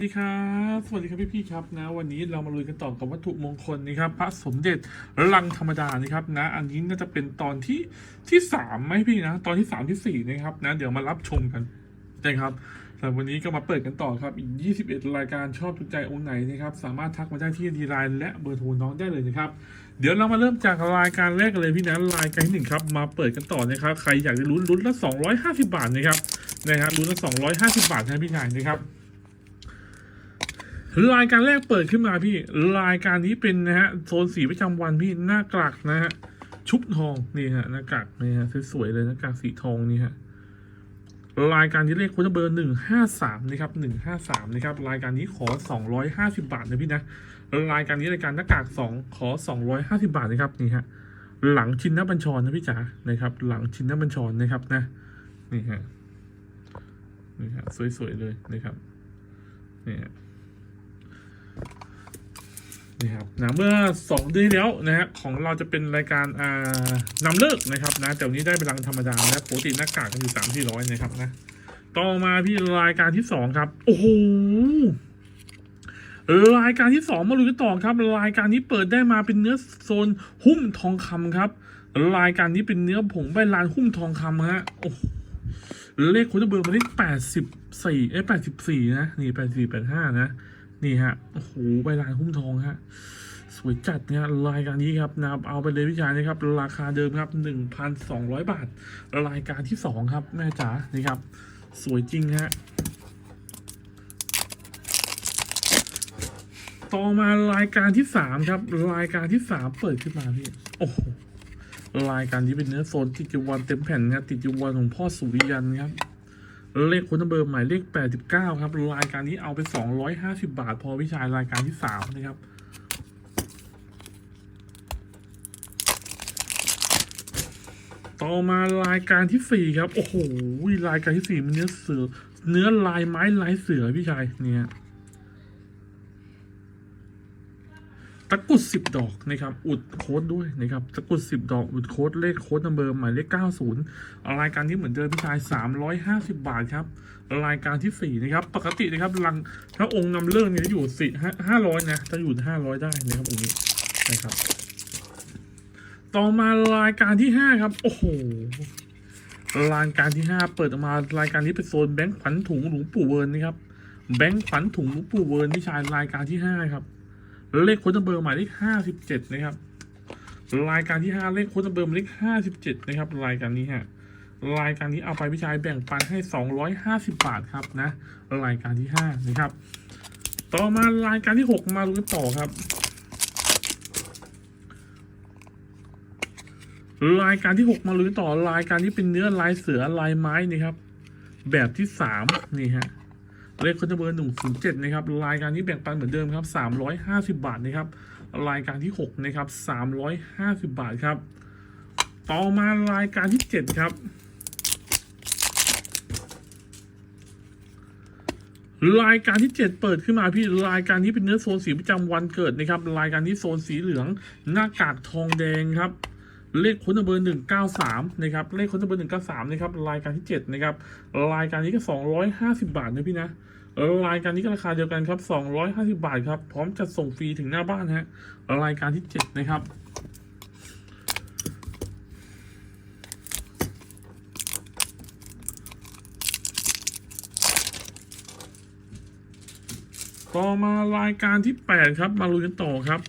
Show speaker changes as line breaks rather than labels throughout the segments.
สวัสดีครับสวัสดีครับพี่พี่ๆครับนะวันนี้เรามาลุยกันต่อกับวัตถุมงคลนะครับพระสมเด็จลังธรรมดานะครับนะอันนี้น่าจะเป็นตอนที่ที่สามไหมพี่นะตอนที่สามที่สี่นะครับนะเดี๋ยวมารับชมกันนะครับแต่วันนี้ก็มาเปิดกันต่อครับอีก 21 รายการชอบถูกใจองค์ไหนนะครับสามารถทักมาได้ที่ดีไลน์และเบอร์โทรน้องได้เลยนะครับเดี๋ยวเรามาเริ่มจากรายการแรกกันเลยพี่นะรายการที่หนึ่งครับมาเปิดกันต่อนะครับใครอยากจะลุ้นลุ้นละ250 บาทนะครับนะครับลุ้นละ250 บาทนะพี่นายนะครับ รายการแรกเปิดขึ้นมาพี่ รายการนี้เป็นนะฮะโซนสีประจำวันพี่หน้ากากนะฮะชุบทองนี่ฮะหน้ากากนี่ฮะสวยๆเลยหน้ากากสีทองนี่ฮะรายการนี้เลขคุณเบอร์หนึ่งห้าสามนะครับหนึ่งห้าสามนะครับรายการนี้ขอสองร้อยห้าสิบาทนะพี่นะรายการนี้รายการหน้ากากสองขอสองร้อยห้าสิบาทนะครับนี่ฮะหลังชินนบัญชรนะพี่จ๋านะครับ หลังชินนบัญชรนะครับนะนี่ฮะนี่ฮะสวยๆเลยนะครับนี่ฮะ นี่ครับนะเมื่อสองเดือนที่แล้วนะฮะของเราจะเป็นรายการอ่านำเลิกนะครับนะแต่วันนี้ได้เป็นรังธรรมดานะปกติหน้ากากกันอยู่สามที่ร้อยนะครับนะต่อมาพี่รายการที่สองครับ โอ้โหรายการที่สองมาลุยกันต่อครับ รายการนี้เปิดได้มาเป็นเนื้อโซนหุ้มทองคำครับ รายการนี้เป็นเนื้อผงใบลานหุ้มทองคำฮะโอ้โหเลขคุณเบอร์มาเลขแปดสิบสี่เอ้แปดสิบสี่นะนี่แปดสี่แปดห้านะ นี่ฮะโอ้โหใบลานหุ้มทองฮะสวยจัดเนี่ยรายการนี้ครับนะครับเอาไปเลยพี่ชายนะครับ ราคาเดิมครับ 1,200 บาท รายการที่ 2 ครับ แม่จ๋านี่ครับ สวยจริงฮะต่อมารายการที่3ครับ รายการที่3เปิดขึ้นมาพี่โอ้โหรายการนี้เป็นเนื้อโซนติดจีวันเต็มแผ่นนะติดจีวันของพ่อสุริยันครับ เลขคุณเบอร์หมายเลข 89 ครับ รายการนี้เอาไป 250 บาท พอพี่ชายรายการที่ 3 นะครับ ต่อมารายการที่ 4 ครับ โอ้โห รายการที่ 4 มันเนื้อเสือ เนื้อลายไม้ลายเสือพี่ชายเนี่ย ตะกรุดสิบดอกนะครับ อุดโค้ดด้วยนะครับตะกรุดสิบดอก อุดโค้ดเลขโค้ดนัมเบอร์หมายเลขเก้าศูนย์รายการนี้เหมือนเดิมพี่ชายสามร้อยห้าสิบาทครับ รายการที่สี่นะครับ ปกตินะครับรังถ้าองค์นำเลิกเนี่ยจะอยู่สี่ห้าห้าร้อยนะจะอยู่ห้าร้อยได้นะครับองค์นี้นะครับ ต่อมารายการที่ห้าครับ โอ้โหรายการที่ห้าเปิดออกมารายการนี้เป็นโซนแบงค์ขวัญถุงหลวงปู่เวิร์นนะครับแบงค์ขวัญถุงหลวงปู่เวิร์นพี่ชายรายการที่ห้าครับ เลขโค้ดเบอร์หมายเลขห้าสิบเจ็ดนะครับ รายการที่ห้าเลขโค้ดเบอร์หมายเลขห้าสิบเจ็ดนะครับ รายการนี้ฮะรายการนี้เอาไปพี่ชายแบ่งปันให้สองร้อยห้าสิบบาทครับนะ รายการที่ห้านะครับ ต่อมารายการที่หกมาดูกันต่อครับ รายการที่หกมาลุ้นต่อรายการนี้เป็นเนื้อลายเสือลายไม้นี่ครับ แบบที่สามนี่ฮะ เลขคนเบอร์หนึ่งศูนย์เจ็ดนะครับรายการนี้แบ่งปันเหมือนเดิมครับสามร้อยห้าสิบาทนะครับรายการที่หกนะครับสามร้อยห้าสิบาทครับ ต่อมารายการที่เจ็ดครับรายการที่เจ็ดเปิดขึ้นมาพี่รายการนี้เป็นเนื้อโซนสีประจำวันเกิดนะครับ รายการนี้โซนสีเหลือง หน้ากากทองแดงครับ เลขค้นเบอร์หนึ่งเก้าสามนะครับ เลขค้นเบอร์หนึ่งเก้าสามนะครับ รายการที่เจ็ดนะครับ รายการนี้ก็สองร้อยห้าสิบาทนะพี่นะรายการนี้ก็ราคาเดียวกันครับสองร้อยห้าสิบาทครับ พร้อมจัดส่งฟรีถึงหน้าบ้านฮะ รายการที่เจ็ดนะครับต่อมารายการที่แปดครับ มาลุยกันต่อครับ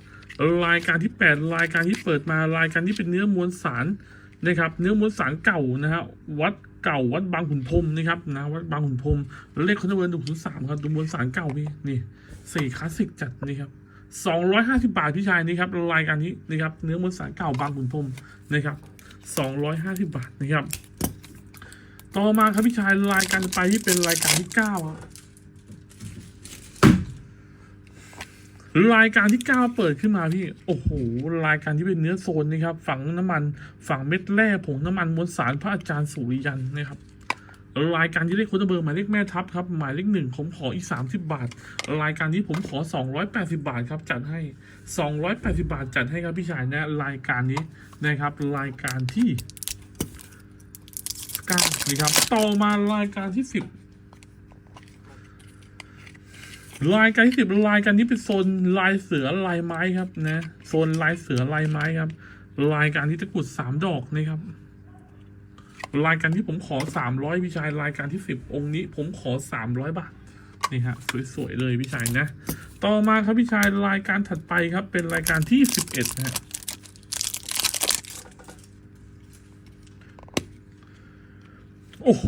รายการที่แปดรายการที่เปิดมารายการที่เป็นเนื้อมวลสารนะครับ เนื้อมวลสารเก่านะฮะวัดเก่าวัดบางขุนพรมนะครับนะวัดบางขุนพรมเลขคอนเวอร์หนึ่งศูนย์สามครับดูมวลสารเก่าพี่นี่สี่คลาสสิกจัดนี่ครับสองร้อยห้าสิบาทพี่ชายนี่ครับรายการนี้นะครับเนื้อมวลสารเก่าบางขุนพรมนะครับสองร้อยห้าสิบาทนะครับต่อมาครับพี่ชายรายการไปที่เป็นรายการที่เก้า รายการที่ก้9เปิดขึ้นมาพี่ โอ้โห รายการที่เป็นเนื้อโซนนะครับ ฝังน้ำมัน ฝังเม็ดแร่ผงน้ำมันมวลสารพระอาจารย์สุริยันนะครับ รายการที่เลขคนเบอร์หมายเลขแม่ทัพครับ หมายเลขหนึ่งผมขออีกสามสิบาท รายการนี้ผมขอสองร้อยแปดสิบาทครับจัดให้สองร้อยแปดสิบาทจัดให้ครับพี่ชายนะ รายการนี้นะครับ รายการที่ก้า9นะครับ ต่อมารายการที่สิบ ลายการที่สิบลายการนี้เป็นโซนลายเสือลายไม้ครับนะโซนลายเสือลายไม้ครับรายการที่ตะกุดสามดอกนะครับ รายการที่ผมขอสามร้อยพี่ชายรายการที่สิบองค์นี้ ผมขอสามร้อยบาทนี่ฮะสวยๆเลยพี่ชายนะ ต่อมาครับพี่ชายรายการถัดไปครับ เป็นรายการที่สิบเอ็ดนะฮะ โอ้โห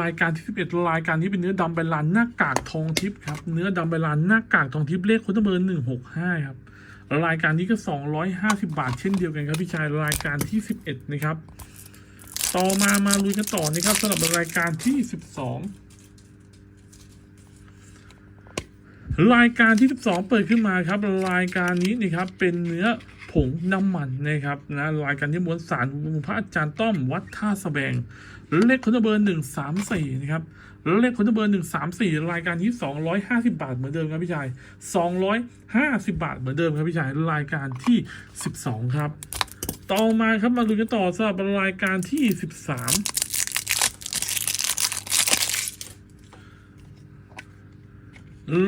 รายการที่สิบเอ็ดรายการนี้เป็นเนื้อดำใบลานหน้ากากทองทิพย์ครับ เนื้อดำใบลานหน้ากากทองทิพย์เลขค้ดเบอร์หนึ่งหกห้าครับ รายการนี้ก็สองร้อยห้าสิบาทเช่นเดียวกันครับพี่ชายรายการที่สิบเอ็ดนะครับ ต่อมามาลุยกันต่อนะครับสำหรับรายการที่สิบสองรายการที่ 12 เปิดขึ้นมาครับ รายการนี้นะครับเป็นเนื้อผงน้ำมันนะครับนะรายการที่มวลสารพระอาจารย์ต้อมวัดท่าสะแบง เลขคนเบอร์หนึ่งสามสี่นะครับ เลขคนเบอร์หนึ่งสามสี่รายการนี้สองร้อยห้าสิบาทเหมือนเดิมครับพี่ชายสองร้อยห้าสิบาทเหมือนเดิมครับพี่ชายรายการที่สิบสองครับ ต่อมาครับมาดูกันต่อสำหรับรายการที่สิบสาม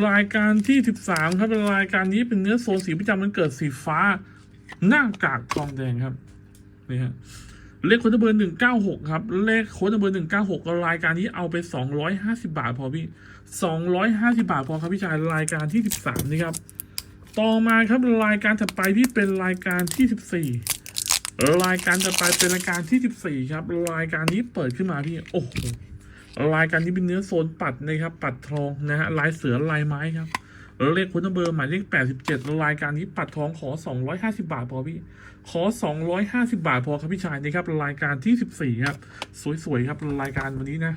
รายการที่ 13 ครับเป็นรายการนี้เป็นเนื้อโซนสีประจำมันเกิดสีฟ้าหน้ากากทองแดงครับนี่ฮะ เลขโค้ดเบอร์หนึ่งเก้าหกครับ เลขโค้ดเบอร์หนึ่งเก้าหกรายการนี้เอาไปสองร้อยห้าสิบาทพอพี่สองร้อยห้าสิบาทพอครับพี่ชายรายการที่สิบสามนี่ครับ ต่อมาครับรายการถัดไปที่เป็นรายการที่สิบสี่รายการต่อไปเป็นรายการที่สิบสี่ครับ รายการนี้เปิดขึ้นมาพี่โอ้โหรายการนี้เป็นเนื้อโซนปัดนะครับ ปัดทองนะฮะลายเสือลายไม้ครับ เลขคุณเบอร์หมายเลขแปดสิบเจ็ดรายการนี้ปัดทองขอสองร้อยห้าสิบาทพอพี่ ขอสองร้อยห้าสิบาทพอครับพี่ชายนี่ครับรายการที่สิบสี่ครับ สวยๆครับรายการวันนี้นะ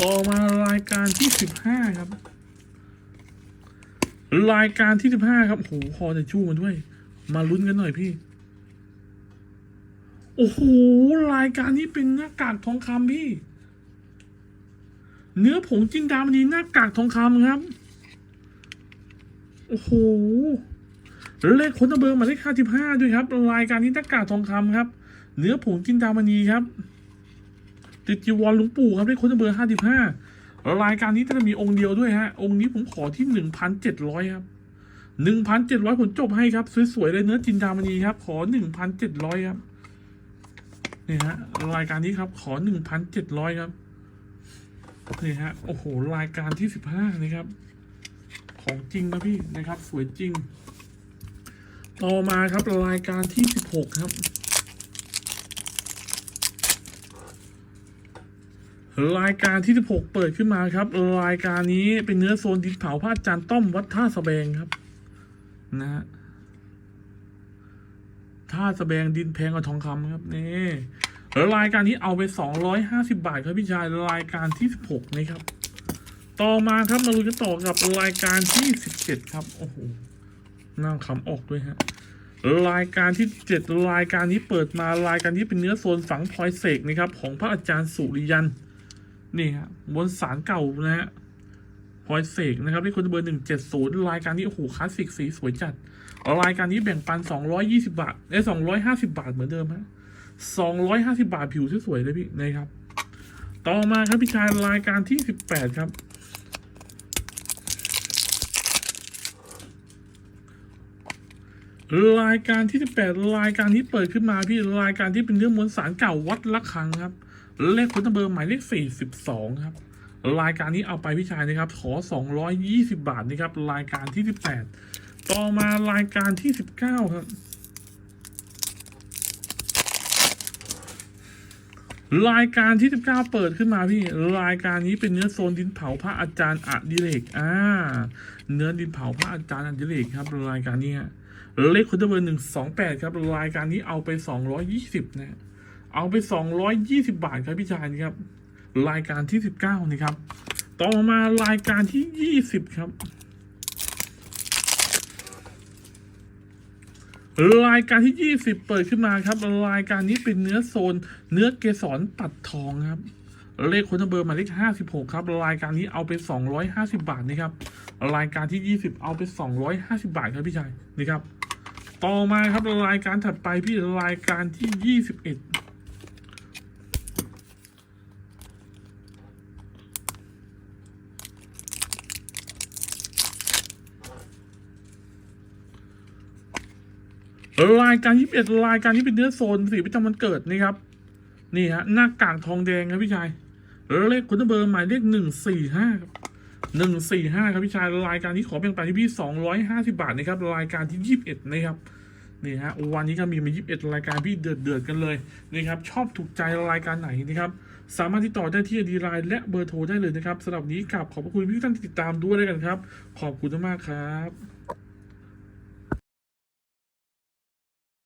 ต่อมารายการที่สิบห้าครับ รายการที่สิบห้าครับโอ้โหคอจะชู้มาด้วย มาลุ้นกันหน่อยพี่ โอ้โหรายการนี้เป็นหน้ากากทองคำพี่ เนื้อผงจินดามณีหน้ากากทองคำครับ โอ้โหเลขคนตะเบอร์มาเลขห้าสิบห้าด้วยครับ รายการนี้หน้ากากทองคำครับ เนื้อผงจินดามณีครับ ติดจีวรหลวงปู่ครับเลขคนตะเบอร์ห้าสิบห้ารายการนี้จะมีองค์เดียวด้วยฮะ องค์นี้ผมขอที่หนึ่งพันเจ็ดร้อยครับหนึ่งพันเจ็ดร้อยผมจบให้ครับ สวยๆเลยเนื้อจินดามณีครับ ขอหนึ่งพันเจ็ดร้อยครับ นี่ฮะรายการนี้ครับขอหนึ่งพันเจ็ดร้อยครับนี่ฮะโอ้โหรายการที่สิบห้านี่ครับ ของจริงนะพี่นะครับ สวยจริง ต่อมาครับรายการที่สิบหกครับรายการที่ 16 เปิดขึ้นมาครับ รายการนี้เป็นเนื้อโซนดินเผาพระอาจารย์ต้อมวัดท่าสะแบงครับ นะฮะาสะแบงดินแพงกว่าทองคำครับนี่รายการนี้เอาไป 250 บาทครับพี่ชายรายการที่ 16 นะครับ ต่อมาครับมาลุยกันต่อกับรายการที่ 17 ครับโอ้โหนั่งคำออกด้วยฮะรายการที่เจ็ดรายการนี้เปิดมารายการนี้เป็นเนื้อโซนฝังพลอยเสกนะครับ ของพระอาจารย์สุริยันนี่ฮะบนสารเก่านะฮะพลอยเสกนะครับที่คนเบอร์หนึ่งเจ็ดศูนย์รายการนี้โอ้โหคลาสสิกสีสวยจัด รายการนี้แบ่งปันสองร้อยยี่สิบาทได้สองร้อยห้าสิบาทเหมือนเดิมฮะสองร้อยห้าสิบาทผิวสวยๆเลยพี่นะครับ ต่อมาครับพี่ชายรายการที่สิบแปดครับ รายการที่ 18 รายการนี้เปิดขึ้นมาพี่รายการที่เป็นเรื่องมวลสารเก่าวัดละคังครับ เลขคุณตเบอร์หมายเลข 42 ครับรายการนี้เอาไปพี่ชายนะครับ ขอ 220 บาทนะครับ รายการที่ 18 ต่อมารายการที่19ครับ รายการที่19เปิดขึ้นมาพี่ รายการนี้เป็นเนื้อโซนดินเผาพระอาจารย์อดิเรกอ่า เนื้อดินเผาพระอาจารย์อดิเรกครับ รายการนี้ฮะเลขคุณเบอร์หนึ่งสองแปดครับ รายการนี้เอาไปสองร้อยยี่สิบนะ เอาไปสองร้อยยี่สิบาทครับพี่ชายครับ รายการที่สิบเก้านี่ครับ ต่อมารายการที่ยี่สิบครับ รายการที่ 20 เปิดขึ้นมาครับ รายการนี้เป็นเนื้อโซน เนื้อเกสรปัดทองครับ เลขคนเบอร์หมายเลข56 ครับ รายการนี้เอาไป 250 บาทนะครับ รายการที่ 20 เอาไป 250 บาทครับพี่ชายนี่ครับ ต่อมาครับรายการถัดไปพี่รายการที่ 21 รายการยี่สิบเอ็ดรายการที่เป็นเนื้อโซนสีประจำวันเกิดนี่ครับ นี่ฮะหน้ากากทองแดงครับพี่ชายเลขคุณเบอร์หมายเลขหนึ่งสี่ห้าหนึ่งสี่ห้าครับพี่ชายรายการที่ขอแบ่งปันที่พี่สองร้อยห้าสิบาทนะครับรายการที่ยี่สิบเอ็ดนะครับนี่ฮะวันนี้ก็มีมายี่สิบเอ็ดรายการพี่เดือดเดือดกันเลยนะครับชอบถูกใจรายการไหนนะครับสามารถติดต่อได้ที่ดีไลน์และเบอร์โทรได้เลยนะครับสำหรับนี้กลับขอบพระคุณพี่ท่านที่ติดตามด้วยแล้วกันครับ ขอบคุณมากครับ